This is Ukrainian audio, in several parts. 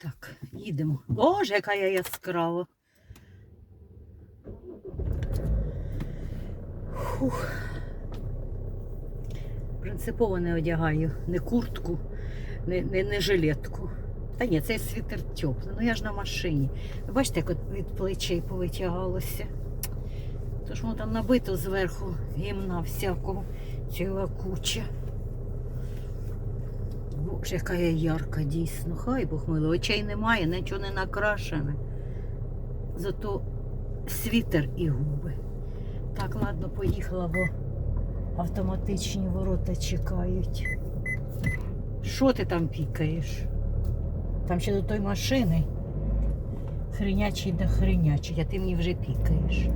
Так, їдемо. Боже, яка я яскрава. Фух. Принципово не одягаю не куртку, не, не, не жилетку. Та ні, цей світер теплий. Ну я ж на машині. Бачите, як від плечей повитягалося. Тож воно там набито зверху гімна всякого, ціла куча. Боже, яка я ярка, дійсно. Хай Бог милий. Очей немає, нічого не накрашене. Зато світер і губи. Так, ладно, поїхала, бо автоматичні ворота чекають. Що ти там пікаєш? Там ще до той машини. Хренячий да хренячий, а ти мені вже пікаєш.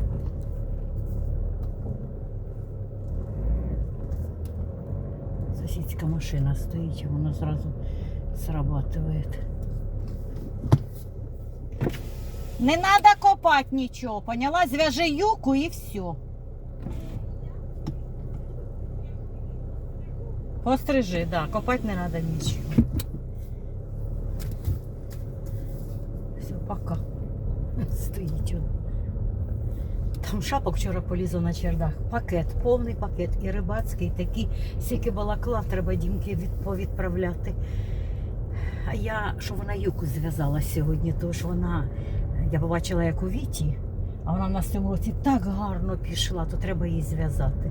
Сусідська машина стоїть, і воно зразу срабатывает. Не надо копать нічого, поняла? Зв'яжи юку і все. Пострижи, да, копать не надо нічого. Все, пока. Стоїть он. Там шапок вчора полізла на чердак. Пакет, повний пакет. І рибацький, такі стільки балаклав треба дімки від, повідправляти. А я, що вона юку зв'язала сьогодні, то ж вона, я побачила, як у Віті, а вона в нас в цьому році так гарно пішла, то треба її зв'язати.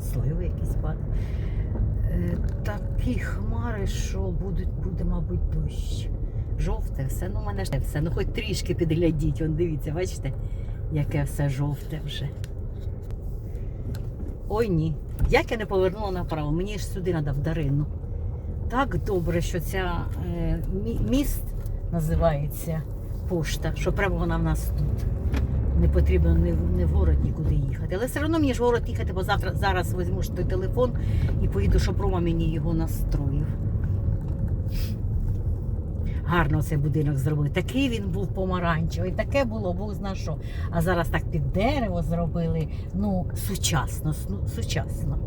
Сливи якісь падають. Е, Такі хмари, що будуть, буде, мабуть, дощ. Жовте все, ну мене ж все. Ну хоч трішки підглядіть, он дивіться, бачите, яке все жовте вже. Ой ні. Як я не повернула направо, мені ж сюди треба в Дарину. Так добре, що ця е, міст називається пошта, що прямо вона в нас тут. Не потрібно не, в- не в город нікуди їхати. Але все одно мені ж в город їхати, бо завтра зараз візьму ж той телефон і поїду, щоб Рома мені його настроїв. Гарно цей будинок зробив. Такий він був помаранчевий, таке було, Бог зна що. А зараз так під дерево зробили. Ну, сучасно, ну, сучасно.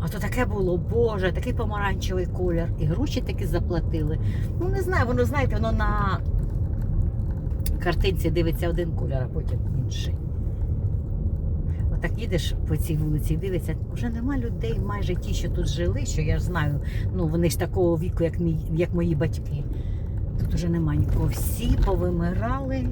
А то таке було, Боже, такий помаранчевий колір. І гроші таки заплатили. Ну, не знаю, воно, знаєте, воно на картинці дивиться один колір, а потім інший. Отак їдеш по цій вулиці і дивиться, вже нема людей, майже ті, що тут жили, що я ж знаю, ну вони ж такого віку, як, мій, як мої батьки. Тут уже нема нікого. Всі повимирали.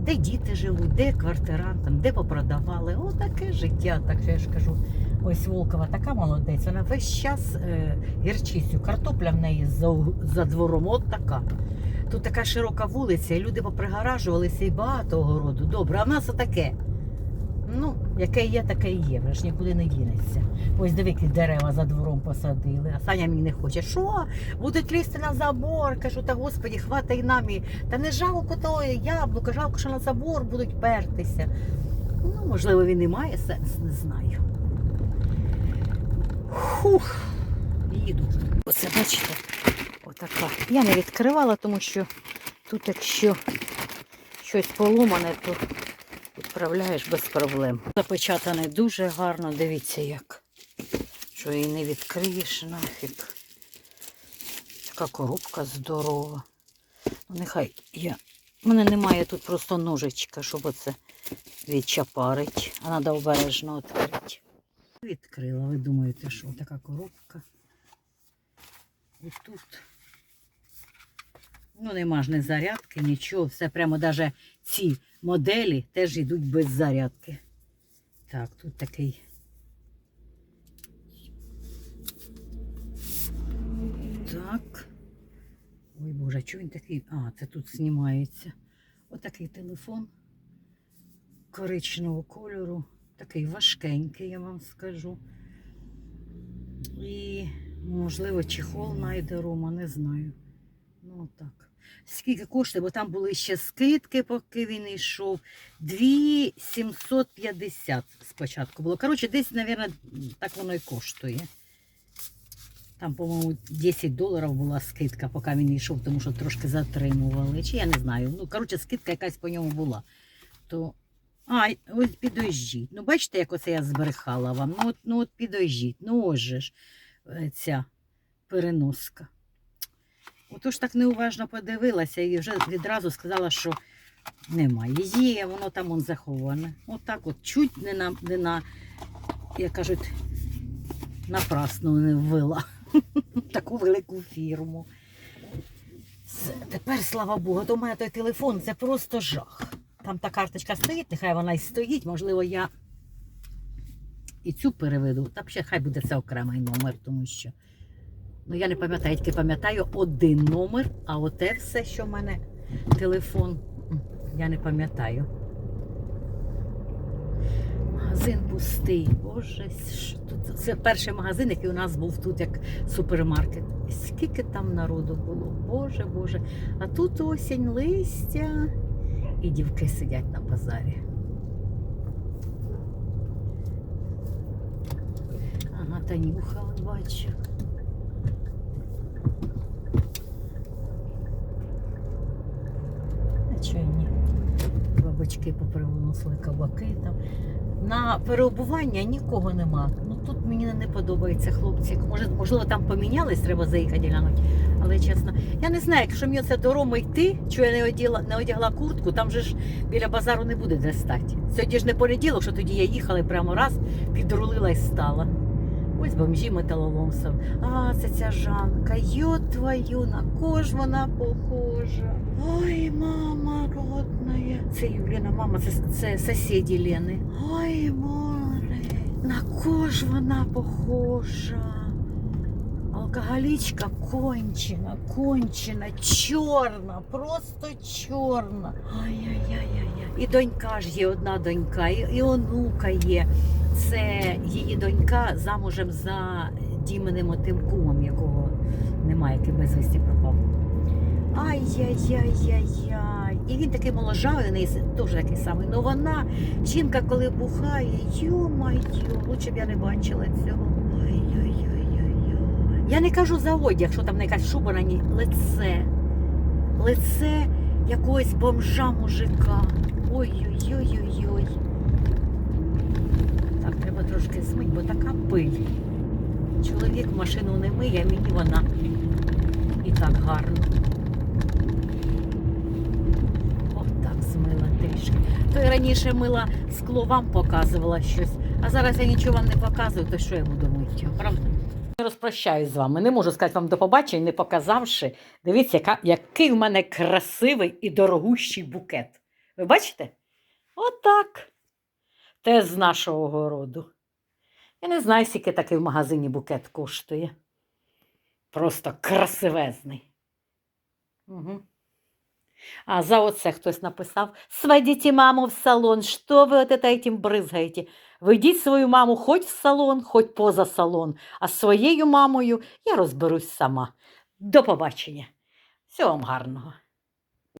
Де діти живуть, де квартирантам, де попродавали. О, таке життя. Так що я ж кажу, ось Волкова така молодець. Вона весь час е, гірчицю, картопля в неї за, за двором, от така. Тут така широка вулиця, і люди попригаражувалися і багато огороду. Добре, а в нас отаке. Ну, яке є, таке і є, вже ж нікуди не дінеться. Ось диви, які дерева за двором посадили, а Саня мені не хоче. Що? Будуть лізти на забор. Кажу, та господі, хватай нам. і- Та не жалко того яблука, жалко, що на забор будуть пертися. Ну, можливо, він і має сенс, не знаю. Фух, їду. Оце бачите, отака. Я не відкривала, тому що тут, якщо щось поломане, то відправляєш без проблем. Запечатане дуже гарно, дивіться як. Що її не відкриєш нафіг. Така коробка здорова. Ну, нехай я. У мене немає тут просто ножичка, щоб оце відчапарить. А треба обережно відкрити. Відкрила, ви думаєте, що така коробка. І тут. Ну, нема ж не зарядки, нічого. Все прямо навіть ці моделі теж йдуть без зарядки. Так, тут такий. Так. Ой Боже, чого він такий? А, це тут знімається. Отакий телефон коричневого кольору. Такий важкенький, я вам скажу. І, можливо, чехол знайде Рома, не знаю. Ну, так. Скільки коштує, бо там були ще скидки, поки він йшов. 2750 спочатку було. Коротше, десь, мабуть, так воно і коштує. Там, по-моєму, 10 доларів була скидка, поки він йшов, тому що трошки затримували. Чи я не знаю. Ну, коротше, скидка якась по ньому була. То... А, ось підождіть. Ну, бачите, як оце я збрехала вам. Ну, от, ну, от підождіть. Ну, ось ж. е, ця переноска. Отож так неуважно подивилася і вже відразу сказала, що немає. Є, воно там он заховане. Отак от чуть не на, не на як кажуть, напрасно не ввела таку велику фірму. Тепер, слава Богу, то у мене той телефон це просто жах. Там та карточка стоїть, нехай вона і стоїть. Можливо, я і цю переведу. Та ще хай буде це окремий номер, тому що. Ну, я не пам'ятаю, я тільки пам'ятаю один номер, а оте все, що в мене телефон, я не пам'ятаю. Магазин пустий. Боже, що тут? Це перший магазин, який у нас був тут як супермаркет. Скільки там народу було? Боже, Боже. А тут осінь, листя і дівки сидять на базарі. Ага, Танюха, от бачу. А чого попривоносили кабаки там. На переобування нікого нема. Ну тут мені не подобається хлопці. Може, можливо, там помінялись, треба заїхати глянути. Але чесно, я не знаю, якщо мені це дорому йти, що я не одягла, не одягла куртку, там же ж біля базару не буде де стати. Сьогодні ж не понеділок, що тоді я їхала і прямо раз підрулила і стала. Ось бомжі металоломців. А, це ця Жанка. Йо твою, на кого ж вона похожа. Ой, мама родная. Це Юліна мама, це, це сусіді Лени. Ой, море. На кого ж вона похожа? Алкоголичка кончена, кончена, чорна, просто чорна. Ай-яй-яй-яй. І донька ж є одна донька, і, і онука є. Це її донька замужем за Діменим отим кумом, якого немає, який безвісті пропав. Ай-яй-яй-яй-яй. І він такий моложавий, у неї теж такий самий. Ну вона, жінка, коли бухає, йо-майо, лучше б я не бачила цього. Ай-яй-яй-яй-яй. Я не кажу за одяг, що там якась шуба на ній. Лице. Лице якогось бомжа мужика. Ой-ой-ой-ой-ой. Трошки змить, бо така пиль. Чоловік машину не миє, а мені вона і так гарно. Отак змила трішки. То я раніше мила скло вам показувала щось, а зараз я нічого вам не показую, то що я буду мити? Правда? Я розпрощаюсь з вами. Не можу сказати вам до побачення, не показавши. Дивіться, яка, який в мене красивий і дорогущий букет. Ви бачите? Отак. Те з нашого городу. Я не знаю, скільки такий в магазині букет коштує. Просто красивезний. Угу. А за оце хтось написав: Сводите маму в салон, що ви от этим бризгаєте? Ведіть свою маму хоч в салон, хоч поза салон, а своєю мамою я розберусь сама. До побачення. Всього вам гарного.